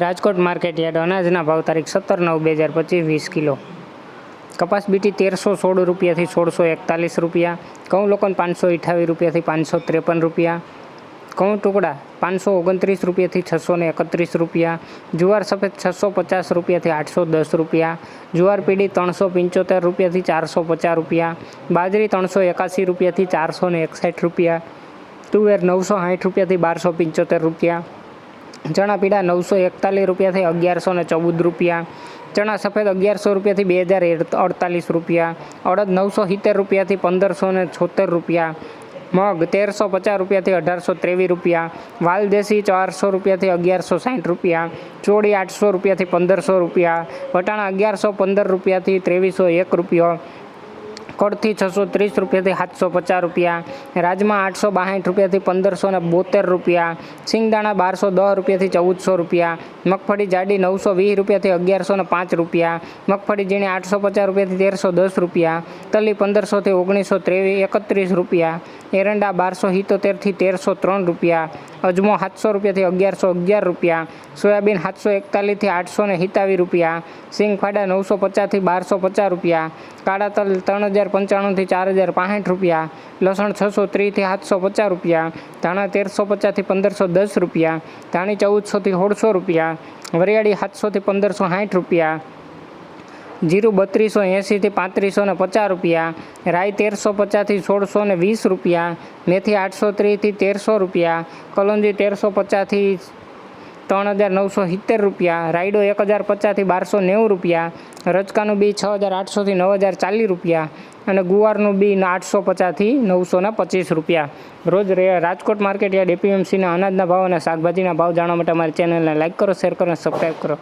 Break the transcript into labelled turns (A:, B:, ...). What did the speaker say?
A: Rajkot market yard અનાજના ભાવ તારીખ સત્તર નવ બે હજાર પચીસ વીસ કિલો. કપાસ બીટી તેરસો સોળ રૂપિયાથી સોળસો એકતાલીસ રૂપિયા, ઘઉં લોકોને પાંચસો અઠાવીસ રૂપિયાથી પાંચસો ત્રેપન રૂપિયા, ઘઉં ટુકડા પાંચસો ઓગણત્રીસ રૂપિયાથી છસો ને એકત્રીસ રૂપિયા, જુવાર સફેદ છસો પચાસ રૂપિયાથી આઠસો દસ રૂપિયા, જુવાર પીડી ત્રણસો પંચોતેર રૂપિયાથી ચારસો પચાસ રૂપિયા, બાજરી ત્રણસો એકાસી રૂપિયાથી ચારસો ને એકસઠ રૂપિયા, તુવેર નવસો સાઠ રૂપિયાથી બારસો પંચોતેર રૂપિયા ચણા પીળા નવસો એકતાલીસ રૂપિયાથી અગિયારસો ને ચૌદ રૂપિયા. ચણા સફેદ અગિયારસો રૂપિયાથી બે હજાર અડતાલીસ રૂપિયા. અડદ નવસો સિત્તેર રૂપિયાથી પંદરસો ને છોતેર રૂપિયા. મગ તેરસો પચાસ રૂપિયાથી અઢારસો ત્રેવીસ રૂપિયા. વાલદેશી ચારસો રૂપિયાથી અગિયારસો સાઠ રૂપિયા. ચોળી આઠસો રૂપિયાથી પંદરસો રૂપિયા. વટાણા અગિયારસો પંદર રૂપિયાથી ત્રેવીસો એક રૂપિયો. કડથી છસો ત્રીસ રૂપિયાથી સાતસો પચાસ રૂપિયા, રાજમાં આઠસો બાસઠ રૂપિયાથી પંદરસો ને બોતેર રૂપિયા સિંગદાણા બારસો દસ રૂપિયાથી ચૌદસો રૂપિયા, મગફળી જાડી નવસો વીસ રૂપિયાથી અગિયારસો ને પાંચ રૂપિયા, મગફળી ઝીણી આઠસો પચાસ રૂપિયાથી તેરસો દસ રૂપિયા, તલી પંદરસોથી ઓગણીસો ત્રેવીસ એકત્રીસ રૂપિયા એરંડા બારસો સિત્તોતેરથી તેરસો ત્રણ રૂપિયા, અજમો સાતસો રૂપિયાથી અગિયારસો અગિયાર રૂપિયા, સોયાબીન સાતસો એકતાલીસથી આઠસો ને સિત્તાવીસ રૂપિયા, સિંગફાડા નવસો પચાસથી બારસો પચાસ રૂપિયા, કાળા તલ ત્રણ હજાર પંચાણુંથી ચાર હજાર પાંસઠ રૂપિયા, લસણ છસો ત્રીસથી સાતસો પચાસ રૂપિયા, ધાણા તેરસો પચાસથી પંદરસો દસ રૂપિયા, ધાણી ચૌદસોથી સોળસો રૂપિયા, વરિયાળી સાતસોથી પંદરસો સાઠ રૂપિયા જીરું બત્રીસો એંસીથી પાંત્રીસો ને પચાસ રૂપિયા, રાઈ તેરસો પચાસથી સોળસો ને વીસ રૂપિયા, મેથી આઠસો ત્રીસથી તેરસો રૂપિયા, કલોંજી તેરસો પચાસથી ત્રણ હજાર નવસો સિત્તેર રૂપિયા, રાયડો એક હજાર પચાસથી બારસો નેવું રૂપિયા રચકાનું બી છ હજાર આઠસોથી નવ હજાર ચાલીસ રૂપિયા અને ગુવારનું બી આઠસો પચાસથી નવસો ને પચીસ રૂપિયા. રોજ રાજકોટ માર્કેટ યાર્ડ એપીએમસીના અનાજના ભાવ અને શાકભાજીના ભાવ જાણવા માટે અમારી ચેનલને લાઇક કરો, શેર કરો અને સબસ્ક્રાઈબ કરો.